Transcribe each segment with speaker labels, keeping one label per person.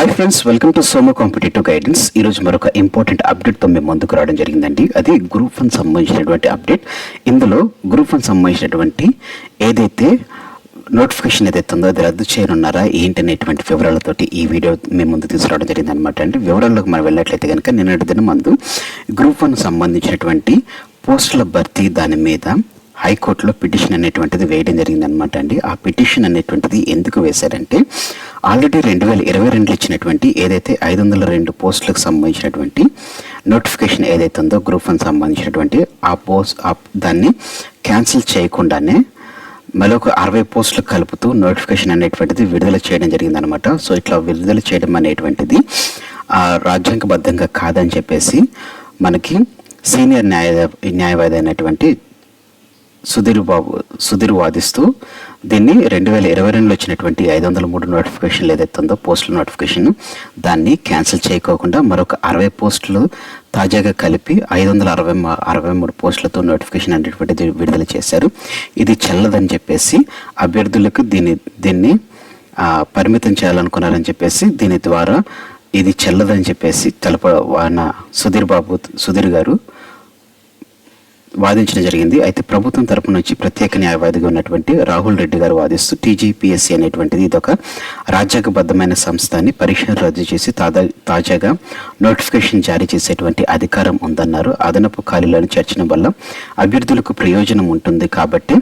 Speaker 1: Hi friends welcome to Somo competitive guidance ఈరోజు మరొక important అప్డేట్తో మేము ముందుకు రావడం జరిగిందండి. అది గ్రూప్ వన్ సంబంధించినటువంటి అప్డేట్ ఇందులో గ్రూప్ వన్ సంబంధించినటువంటి ఏదైతే నోటిఫికేషన్ ఏదైతే ఉందో అది రద్దు చేయనున్నారా ఏంటి అనేటువంటి వివరాలతోటి ఈ వీడియో మేము ముందు తీసుకురావడం జరిగింది అనమాట అంటే వివరాల్లోకి మనం వెళ్ళినట్లయితే కనుక నిన్నటి దిన ముందు గ్రూప్ వన్ సంబంధించినటువంటి పోస్టుల భర్తీ దాని మీద హైకోర్టులో పిటిషన్ అనేటువంటిది వేయడం జరిగింది అనమాట అండి. ఆ పిటిషన్ అనేటువంటిది ఎందుకు వేశారంటే ఆల్రెడీ రెండు వేల ఇరవై రెండులో ఇచ్చినటువంటి ఏదైతే ఐదు వందల రెండు పోస్టులకు సంబంధించినటువంటి నోటిఫికేషన్ ఏదైతే ఉందో గ్రూప్ వన్ సంబంధించినటువంటి ఆ పోస్ట్ ఆ దాన్ని క్యాన్సిల్ చేయకుండానే మరొక అరవై పోస్టులు కలుపుతూ నోటిఫికేషన్ అనేటువంటిది విడుదల చేయడం జరిగిందనమాట సో ఇట్లా విడుదల చేయడం అనేటువంటిది ఆ, రాజ్యాంగబద్ధంగా కాదని చెప్పేసి మనకి సీనియర్ న్యాయ న్యాయవాది అయినటువంటి సుధీర్ బాబు సుధీర్ వాదిస్తూ దీన్ని రెండు వేల ఇరవై రెండులో వచ్చినటువంటి ఐదు వందల మూడు నోటిఫికేషన్లు ఏదైతే ఉందో పోస్టుల నోటిఫికేషన్ దాన్ని క్యాన్సిల్ చేయకోకుండా మరొక అరవై పోస్టులు తాజాగా కలిపి ఐదు వందల అరవై అరవై మూడు పోస్టులతో నోటిఫికేషన్ అనేటువంటిది విడుదల చేశారు. ఇది చెల్లదని చెప్పేసి అభ్యర్థులకు దీన్ని దీన్ని పరిమితం చేయాలనుకున్నారని చెప్పేసి దీని ద్వారా ఇది చెల్లదని చెప్పేసి తెలప వాన సుధీర్ బాబు సుధీర్ గారు వాదించడం జరిగింది. అయితే ప్రభుత్వం తరపు నుంచి ప్రత్యేక న్యాయవాదిగా ఉన్నటువంటి రాహుల్ రెడ్డి గారు వాదిస్తూ టీజీపీఎస్సీ అనేటువంటిది ఇదొక రాజ్యాంగబద్ధమైన సంస్థ అని పరీక్షను రద్దు చేసి తాజా తాజాగా నోటిఫికేషన్ జారీ చేసేటువంటి అధికారం ఉందన్నారు. అదనపు ఖాళీలను చేర్చడం వల్ల అభ్యర్థులకు ప్రయోజనం ఉంటుంది కాబట్టి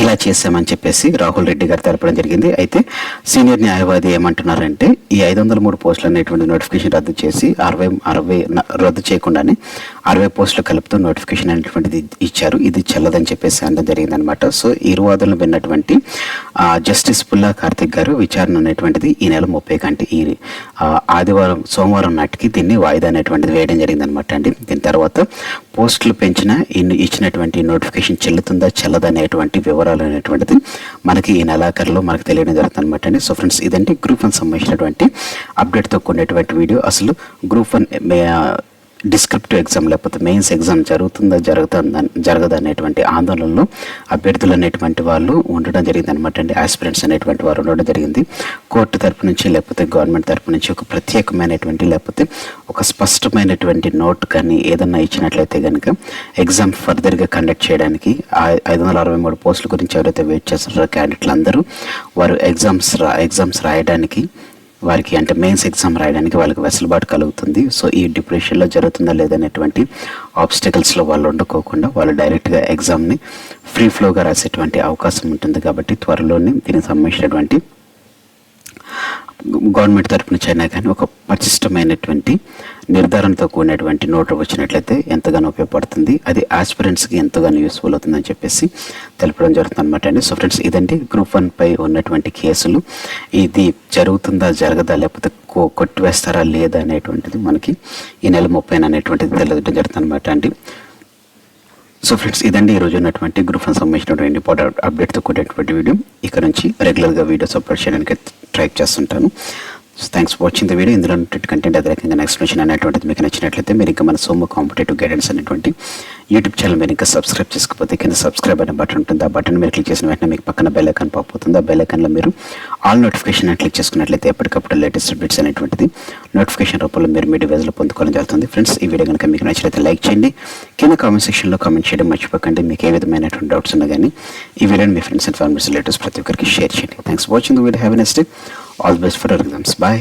Speaker 1: ఇలా చేశామని చెప్పేసి రాహుల్ రెడ్డి గారు తెలపడం జరిగింది. అయితే సీనియర్ న్యాయవాది ఏమంటున్నారంటే ఈ ఐదు వందల మూడు పోస్టులు అనేటువంటి నోటిఫికేషన్ రద్దు చేసి అరవై అరవై రద్దు చేయకుండానే అరవై పోస్టులు కలుపుతూ నోటిఫికేషన్ అనేటువంటిది ఇచ్చారు. ఇది చెల్లదని చెప్పేసి అనడం జరిగింది అనమాట సో ఈ వాదనలు విన్నటువంటి జస్టిస్ పుల్లా కార్తిక్ గారు విచారణ అనేటువంటిది ఈ నెల ముప్పై కంటే ఈ ఆదివారం సోమవారం నాటికి దీన్ని వాయిదా అనేటువంటిది వేయడం జరిగింది అనమాట అండి. దీని తర్వాత పోస్టులు పెంచిన ఇచ్చినటువంటి నోటిఫికేషన్ చెల్లుతుందా చెల్లదా అనేటువంటి వివరాలు అనేటువంటిది మనకి ఈ నెలాఖరులో మనకు తెలియడం జరుగుతుంది అనమాట అండి. సో ఫ్రెండ్స్ ఇదంటే గ్రూప్ వన్ సంబంధించినటువంటి అప్డేట్తో కూడినటువంటి వీడియో. అసలు గ్రూప్ వన్ డిస్క్రిప్టివ్ ఎగ్జామ్ లేకపోతే మెయిన్స్ ఎగ్జామ్ జరుగుతుందా జరుగుతుందా జరగదా అనేటువంటి ఆందోళనలో అభ్యర్థులు అనేటువంటి వాళ్ళు ఉండడం జరిగింది అనమాట అండి. ఆస్పిరెంట్స్ అనేటువంటి వారు ఉండడం జరిగింది. కోర్టు తరపు నుంచి లేకపోతే గవర్నమెంట్ తరపు నుంచి ఒక ప్రత్యేకమైనటువంటి లేకపోతే ఒక స్పష్టమైనటువంటి నోట్ కానీ ఏదన్నా ఇచ్చినట్లయితే కనుక ఎగ్జామ్ ఫర్దర్గా కండక్ట్ చేయడానికి ఐదు వందల అరవై మూడు పోస్టుల గురించి ఎవరైతే వెయిట్ చేస్తున్నారో క్యాండిడేట్లు అందరూ వారు ఎగ్జామ్స్ రా ఎగ్జామ్స్ రాయడానికి వారికి అంటే మెయిన్స్ ఎగ్జామ్ రాయడానికి వాళ్ళకి వెసులుబాటు కలుగుతుంది. సో ఈ డిప్రెషన్లో జరుగుతుందా లేదనేటువంటి ఆబ్స్టికల్స్లో వాళ్ళు వండుకోకుండా వాళ్ళు డైరెక్ట్గా ఎగ్జామ్ని ఫ్రీ ఫ్లోగా రాసేటువంటి అవకాశం ఉంటుంది కాబట్టి త్వరలోనే దీనికి సంబంధించినటువంటి గవర్నమెంట్ తరఫున చైనా కానీ ఒక పటిష్టమైనటువంటి నిర్ధారణతో కూడినటువంటి నోటు వచ్చినట్లయితే ఎంతగానో ఉపయోగపడుతుంది. అది ఆస్పిరెంట్స్కి ఎంతగానో యూస్ఫుల్ అవుతుందని చెప్పేసి తెలపడం జరుగుతుంది అనమాట అండి. సో ఫ్రెండ్స్ ఇదండి గ్రూప్ వన్ పై ఉన్నటువంటి కేసులు. ఇది జరుగుతుందా జరగదా లేకపోతే కొ- కొట్టివేస్తారా లేదా అనేటువంటిది మనకి ఈ నెల ముప్పై అనేటువంటిది తెలియడం జరుగుతుంది అనమాట అండి. సో ఫ్రెండ్స్ ఇదండి ఈరోజు ఉన్నటువంటి గ్రూప్ వన్ సంబంధించినటువంటి ఇంపార్టెంట్ అప్డేట్తో కూడినటువంటి వీడియో ఇక్కడ నుంచి రెగ్యులర్గా వీడియోస్ అప్లోడ్ చేయడానికి ట్రై చేస్తుంటాను. Thanks for watching the video ఇందులో ఉన్నటువంటి కంటెంట్ అదే రకంగా ఎక్స్ప్లెనేషన్ అనేటువంటిది మీకు నచ్చినట్లయితే మీరు ఇంకా మన సోమ కాంపిటేటివ్ గైడెన్స్ అనేటువంటి యూట్యూబ్ ఛానల్ మీరు ఇంకా సబ్స్క్రైబ్ చేసుకోకపోతే కింద సబ్స్క్రైబ్ అనే బటన్ ఉంటుంది. ఆ బటన్ మీరు క్లిక్ చేసిన వెంటనే మీకు పక్కన బెల్ ఐకాన్ పోతుంది ఆ బెల్ ఐకాన్లో మీరు ఆల్ నోటిఫికేషన్ అని క్లిక్ చేసుకున్నట్లయితే ఎప్పటికప్పుడు లేటెస్ట్ అప్డేట్స్ అనేటువంటిది నోటిఫికేషన్ రూపంలో మీరు మీ డివైజ్లో పొందుకోవడం జరుగుతుంది. ఫ్రెండ్స్ ఈ వీడియో కనుక మీకు నచ్చినట్లయితే లైక్ చేయండి. కింద కామెంట్ సెక్షన్లో కామెంట్ చేయడం మర్చిపోకండి. మీకు ఏ విధమైనటువంటి డౌట్స్ ఉన్నా కానీ ఈ వీడియోని మీ ఫ్రెండ్స్ అండ్ ఫ్యామిలీస్ రిలేటివ్స్ ప్రతి ఒక్కరికి షేర్ చేయండి. Thanks for watching the video have next day all best for exams bye